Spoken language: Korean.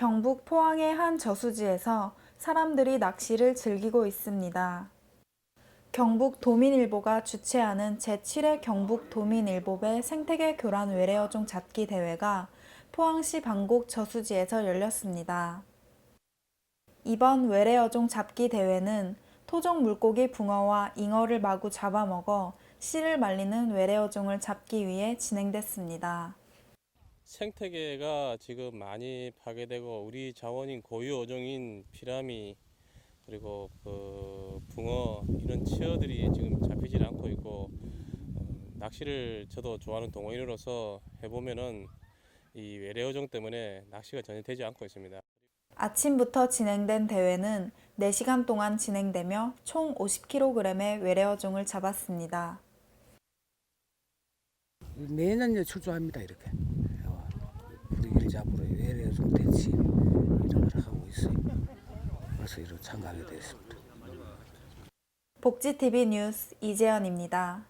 경북 포항의 한 저수지에서 사람들이 낚시를 즐기고 있습니다. 경북 도민일보가 주최하는 제7회 경북 도민일보배 생태계 교란 외래어종 잡기 대회가 포항시 방곡 저수지에서 열렸습니다. 이번 외래어종 잡기 대회는 토종 물고기 붕어와 잉어를 마구 잡아먹어 씨를 말리는 외래어종을 잡기 위해 진행됐습니다. 생태계가 지금 많이 파괴되고 우리 자원인 고유 어종인 피라미 그리고 그 붕어 이런 치어들이 지금 잡히질 않고 있고 어, 낚시를 저도 좋아하는 동호인으로서 해보면은 이 외래어종 때문에 낚시가 전혀 되지 않고 있습니다. 아침부터 진행된 대회는 4시간 동안 진행되며 총 50kg의 외래어종을 잡았습니다. 매년 출조합니다 이렇게 어, 분위기를 잡으러 외래어 좀 대치 이런 걸 하고 있어요. 그래서 이런 참가하게 됐습니다. 복지TV 뉴스 이재현입니다.